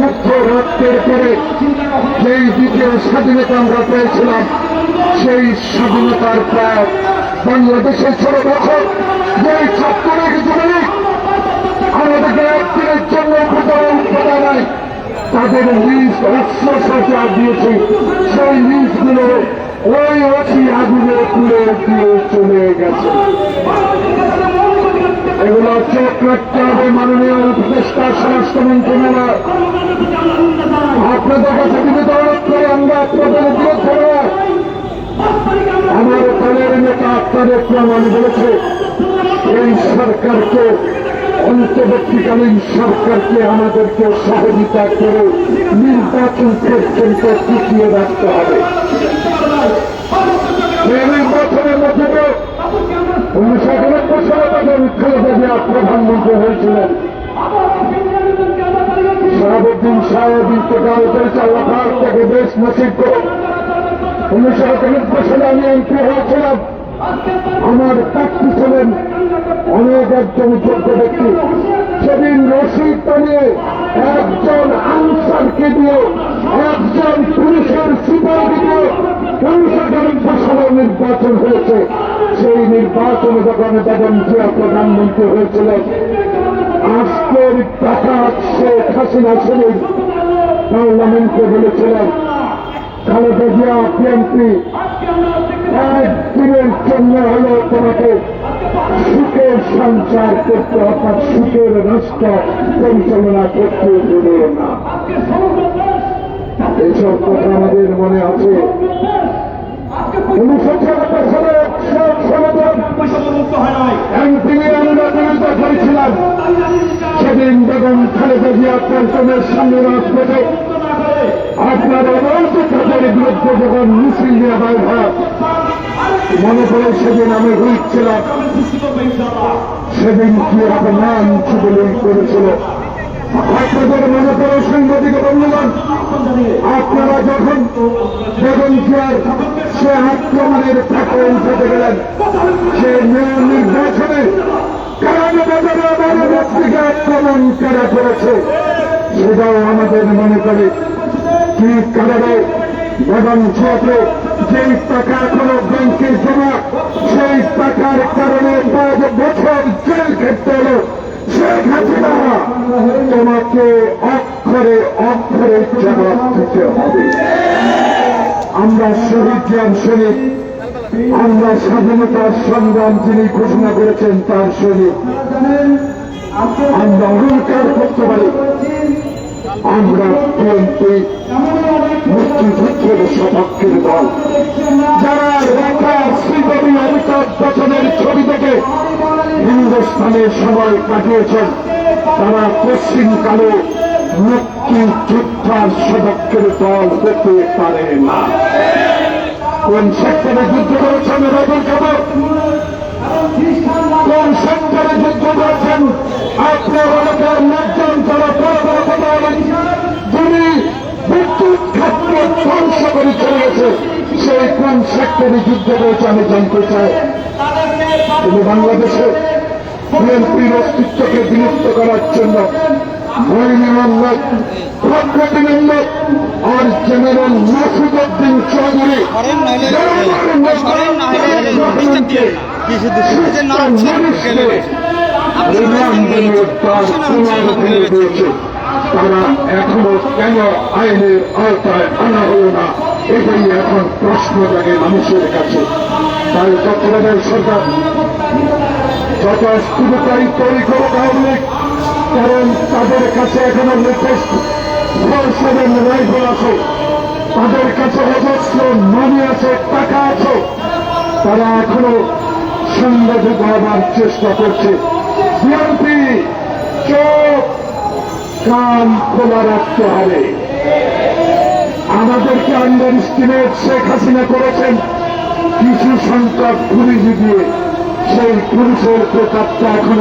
মুক্ত রক্তের পরে যেই দ্বিতীয় স্বাধীনতা আমরা পেয়েছিলাম, সেই স্বাধীনতার পর বাংলাদেশের বছর যেই ছাত্রলীগ যুবলীগ আমাদেরকে একদিনের জন্য প্রতারণ করা নাই, তাদের নিজ অস্ত্র সজ্জা দিয়েছে। সেই নিজগুলো ওই অতি আগুনে পুড়ে দিয়ে চলে গেছে। এগুলো চোখ রাখতে হবে মাননীয় উপদেষ্টা স্বরাষ্ট্র মন্ত্রণালয় আপনাদের কাছে বিনীত অনুরোধ করে আমরা আপনাদের বিরুদ্ধে নয়। আমার দলের নেতা আপনাদের প্রমাণ বলেছে, এই সরকারকে, অন্তর্বর্তীকালীন সরকারকে আমাদেরকে সহযোগিতা করে নির্বাচন পর্যন্ত টিকিয়ে রাখতে হবে নির্বাচনের মধ্যে তো উনিশশো একানব্বই সালে তখন খালেদা জিয়া প্রধানমন্ত্রী হয়েছিলেন। শাহাবুদ্দিন সাহেব ইন্তকাল করেছে তাকে বেশ নসিব করো উনিশশো একানব্বই সালে আমি এমপি হয়েছিলাম। আমার প্রার্থী ছিলেন অনেক একজন যোগ্য ব্যক্তি। সেদিন রশিদ টানিয়ে একজন আনসারকে দিয়ে একজন পুরুষের সিপাহী দিয়ে উনিশশো একানব্বই সালে নির্বাচন হয়েছে। নির্বাচনে যখন বেগম জিয়া প্রধানমন্ত্রী হয়েছিলেন আজকের টাকা শেখ হাসিনা সেদিন পার্লামেন্টে বলেছিলেন খালেদা জিয়া পিএমপি একদিনের জন্য হলেও তোমাকে সুখের সঞ্চার করতে অর্থাৎ সুখের রাষ্ট্র পরিচালনা করতে দেবে না। এইসব কথা আমাদের মনে আছে। সেদিন বেগম খালেদা জিয়া পল্টনের সামনে রাজপথে আপনার কাজের বিরুদ্ধে যখন মিছিল নিয়ে বাইর হয় মনে করে সেদিন আমি হুইট সেদিন কি অপমান যুবলীগ করেছিল? আপনাদের মনে করে সাংবাদিক বন্ধুগণ, আপনারা যখন বেগম জিয়ার সে আক্রমণের ফাঁকে উঠতে গেলেন, সে নির্বাচনে কারণ বাজারে আমার ব্যক্তিকে আক্রমণ করা করেছে, সেটাও আমাদের মনে করে কি কারণে বেগম জিয়াকে যেই টাকা এখনও ব্যাংকে জমা, সেই টাকার কারণে পাঁচ বছর জেল খেটতে হলো। শেখ হাসিনা তোমাকে অক্ষরে অক্ষরে জবাব দিতে হবে। আমরা শহীদ জ্ঞান শহীদ, আমরা স্বাধীনতার সংগ্রাম যিনি ঘোষণা করেছেন তার শহীদ। আমরা অহংকার করতে পারি। আমরা বিএনপি মুক্তিযুদ্ধের সপক্ষের দল। যারা রেখা শ্রীদেবী অমিতাভ বচ্চনের ছবি থেকে হিন্দুস্তানের সময় কাটিয়েছেন। তারা পশ্চিমকালে মুক্তিযোদ্ধার সপক্ষের দল হতে পারে না। কোন সেক্টরে যুদ্ধ করেছেন রবল কাপড় কোন সেক্টরে যুদ্ধ করেছেন? আপনার এলাকার লোকজন যারা বড় বড় কথা বলেন। যিনি বিদ্যুৎ খাতকে ধ্বংস করে চলে গেছে, সেই কোন সেক্টরে যুদ্ধ করেছে আমি জানতে চাই। কিন্তু বাংলাদেশে বিএনপির অস্তিত্বকে বিলুপ্ত করার জন্য আর জেনারেল মাসুদুদ্দিন চৌধুরী তারা এখনও কেন আইনের আওতায় আনা হল না এটাই এখন প্রশ্ন জাগে মানুষের কাছে তাই চট্টগ্রামের সরকার যত স্থিরতাই তৈরি করুক আওয়ামী কারণ তাদের কাছে এখনও লেটেস্ট ফোর রাইফেল আছে। তাদের কাছে অজস্র মানি আছে, টাকা আছে। তারা এখনও সংগঠিত হবার চেষ্টা করছে। বিএনপি, চোখ, কান খোলা রাখতে হবে। আমাদেরকে আন্ডার স্টিমেট শেখ হাসিনা করেছেন। কিছু সংখ্যক পুলিশ দিয়ে। সেই পুলিশের প্রতাপটা এখন